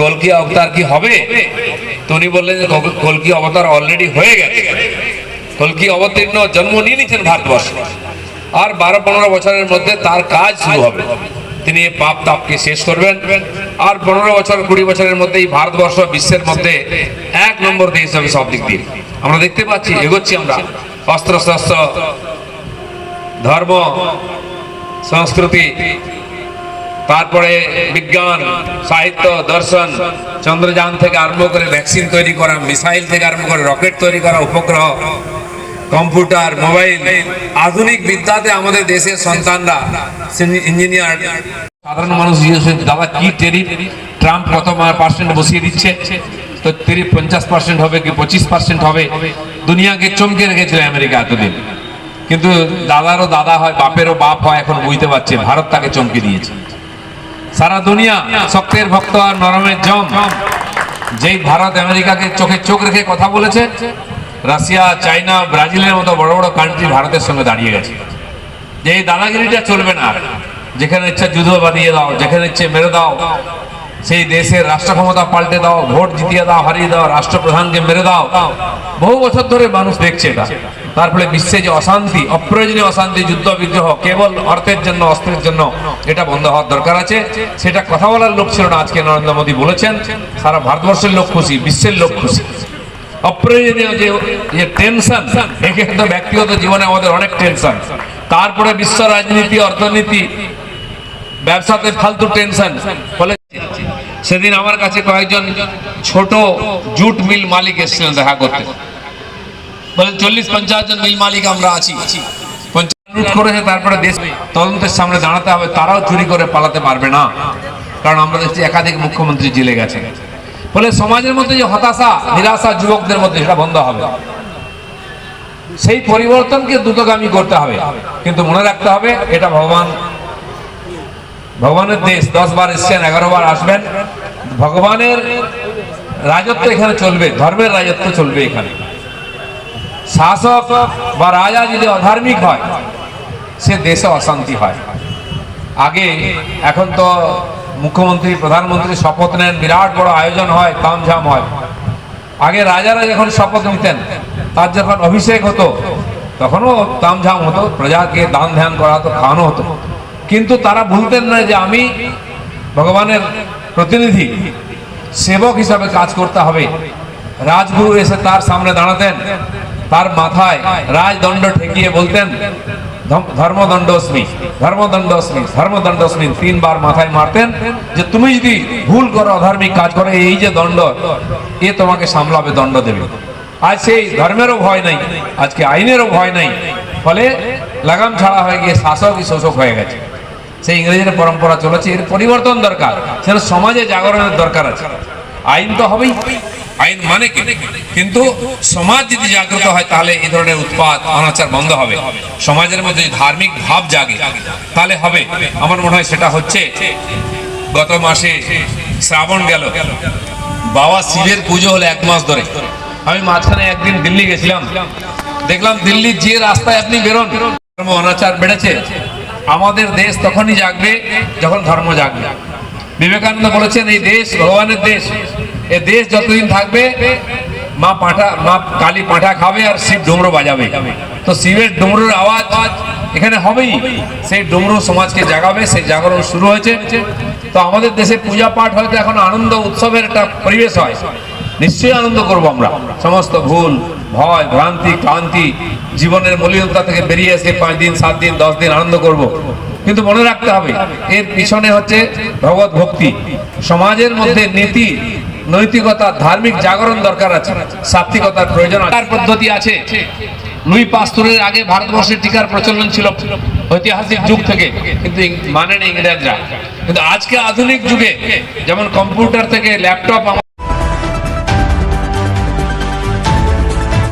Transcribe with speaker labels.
Speaker 1: কলকি অবতার কি হবে? তো উনি বললেন যে কলকি অবতার অলরেডি হয়ে গেছে। কলকি অবতীর্ণ জন্ম নিয়ে নিয়েছেন ভারতবর্ষে। আর বারো পনেরো বছরের মধ্যে তার কাজ শুরু হবে। তিনি পাপ তাপকে শেষ করবেন। আর পনেরো বছর, কুড়ি বছরের মধ্যে এই ভারতবর্ষ বিশ্বের মধ্যে এক নম্বর দেশ হবে সব দিক দিয়ে। আমরা দেখতে পাচ্ছি, এগোচ্ছি আমরা। অস্ত্র শস্ত্র ধর্ম, সংস্কৃতি তারপরে বিজ্ঞান, সাহিত্য, দর্শন, চন্দ্রযান থেকে আরম্ভ করে ভ্যাকসিন তৈরি করা মিসাইল থেকে আরম্ভ করে রকেট তৈরি করা উপগ্রহ কম্পিউটার মোবাইল আধুনিক বিদ্যাতে আমাদের দেশের সন্তানরা ইঞ্জিনিয়ার সাধারণ মানুষ দাদা, কি টেরিফ ট্রাম্প কত পার্সেন্ট বসিয়ে দিচ্ছে? তো টেরিফ পঞ্চাশ পার্সেন্ট হবে কি পঁচিশ পার্সেন্ট হবে? দুনিয়াকে চমকে রেখেছিল আমেরিকা এতদিন। কিন্তু দাদারও দাদা হয়, বাপেরও বাপ হয়, এখন বুঝতে পারছে, ভারত তাকে চমকে দিয়েছে। সারা দুনিয়া শক্তের ভক্ত আর নরমের জম। যেই ভারত আমেরিকাকে চোখে চোখ রেখে কথা বলেছে, রাশিয়া, চাইনা, ব্রাজিলের মতো বড় বড় কান্ট্রি ভারতের সঙ্গে দাঁড়িয়ে গেছে। যে এই দাদাগিরিটা চলবে না, যেখানে ইচ্ছা যুদ্ধ বাঁধিয়ে দাও, যেখানে ইচ্ছে মেরে দাও, সেই দেশের রাষ্ট্র ক্ষমতা পাল্টে দাও, ভোট জিতিয়ে দাও, হারিয়ে দাও, রাষ্ট্রপ্রধানকে মেরে দাও। বহু বছর ধরে মানুষ দেখছে এটা। তার ফলে বিশ্বে যে অশান্তি, অপ্রয়োজনীয় অশান্তি, যুদ্ধ বিগ্রহ কেবল অর্থের জন্য, অস্ত্রের জন্য এটা বন্ধ হওয়ার দরকার আছে। সেটা কথা বলার লোক ছিল না, আজকে নরেন্দ্র মোদী বলেছেন, সারা ভারতবর্ষের লোক খুশি, বিশ্বের লোক খুশি। অপ্রয়োজনীয় যে যে টেনশন তো ব্যক্তিগত জীবনে আমাদের অনেক টেনশন তারপরে বিশ্ব রাজনীতি, অর্থনীতি, ব্যবসাতে ফালতু টেনশন ফলে সেদিন আমার কাছে কয়েকজন ছোট জুট মিল মালিক এসেছিলেন দেখা করতে। বলে চল্লিশ পঞ্চাশ জন মিল মালিক আমরা আছি। লুট করেছে তারপরে দেশ তদন্তের সামনে দাঁড়াতে হবে, তারাও চুরি করে পালাতে পারবে না। কারণ আমরা দেখছি একাধিক মুখ্যমন্ত্রী জেলে গেছে। ফলে সমাজের মধ্যে যে হতাশা, নিরাশা যুবকদের মধ্যে, সেটা বন্ধ হবে। সেই পরিবর্তনকে দ্রুতগামী করতে হবে। কিন্তু মনে রাখতে হবে, এটা ভগবান, ভগবানের দেশ, দশ বার এসছেন, এগারো বার আসবেন। ভগবানের রাজত্ব এখানে চলবে, ধর্মের রাজত্ব চলবে এখানে। শাসক বা রাজা যদি অধার্মিক হয়, সে দেশে অশান্তি হয়। আগে এখন তো মুখ্যমন্ত্রী, প্রধানমন্ত্রী শপথ নেন, বিরাট বড় আয়োজন হয়, তামঝাম হয়। আগে রাজারা যখন শপথ নিতেন, তার যখন অভিষেক হতো, তখনও তামঝাম হতো, প্রজাকে দান ধ্যান করা হতো খাওয়ানো হতো। কিন্তু তারা ভুলতেন না যে আমি ভগবানের প্রতিনিধি, সেবক হিসাবে কাজ করতে হবে। রাজগুরু এসে তার সামনে দাঁড়াতেন তার মাথায় রাজদণ্ড ঠেকিয়ে বলতেন ধর্মদণ্ডস্মি ধর্মদণ্ডস্মি ধর্মদণ্ডস্মি তিনবার মাথায় মারতেন যে তুমি যদি ভুল করো, অধার্মিক কাজ করো, এই যে দণ্ড, এ তোমাকে সামলাবে, দণ্ড দেবে। আজ সেই ধর্মেরও ভয় নাই, আজকে আইনেরও ভয় নাই, ফলে লাগাম ছাড়া হয়ে গিয়ে শাসকই শোষক হয়ে গেছে। সেই ইংরেজের পরম্পরা চলেছে, এর পরিবর্তন দরকার, সেটা সমাজে জাগরণের দরকার আছে। আইন তো হবেই। আইন মানে কি? কিন্তু সমাজ যদি জাগ্রত হয়, তাহলে এই ধরনের উৎপাদ অনাচার বন্ধ হবে। সমাজের মধ্যে ধার্মিক ভাব জাগে, তাহলে হবে। আমার মনে হয় সেটা হচ্ছে, গত মাসে শ্রাবণ গেল। বাবা শিবের পুজো হলো এক মাস ধরে। আমি মাঝখানে একদিন দিল্লি গেছিলাম। দেখলাম দিল্লির যে রাস্তায় আপনি বেরোন, ধর্ম, অনাচার বেড়েছে। আমাদের দেশ তখনই জাগবে যখন ধর্ম জাগবে। বিবেকানন্দ বলেছেন, এই দেশ, ভগবানের দেশ, এ দেশ যতদিন থাকবে, মা পাঁঠা, মা কালী পাঁঠা খাবে আর শিব ডুমরো বাজাবে। তো শিবের ডুমরোর আওয়াজ এখানে হবেই। সেই ডুমরো সমাজকে জাগাবে, সেই জাগরণ শুরু হয়েছে। তো আমাদের দেশে পূজা পাঠ হয়তো এখন আনন্দ উৎসবের একটা পরিবেশ হয়। নিশ্চয়ই আনন্দ করব আমরা। সমস্ত ভুল, ভয়, ভ্রান্তি, ক্লান্তি, জীবনের মলিনতা থেকে বেরিয়ে এসে পাঁচ দিন, সাত দিন, দশ দিন আনন্দ করব। কিন্তু মনে রাখতে হবে, এর পিছনে হচ্ছে ভগবত ভক্তি। সমাজের মধ্যে নীতি, নৈতিকতা, ধার্মিক জাগরণ দরকার আছে সাত্বিকতার প্রয়োজন পদ্ধতি আছে। লুই পাস্তুরের আগে ভারতবর্ষে টিকার প্রচলন ছিল ঐতিহাসিক যুগ থেকে, কিন্তু মানেন ইংরেজরা। কিন্তু আজকে আধুনিক যুগে, যেমন কম্পিউটার থেকে ল্যাপটপ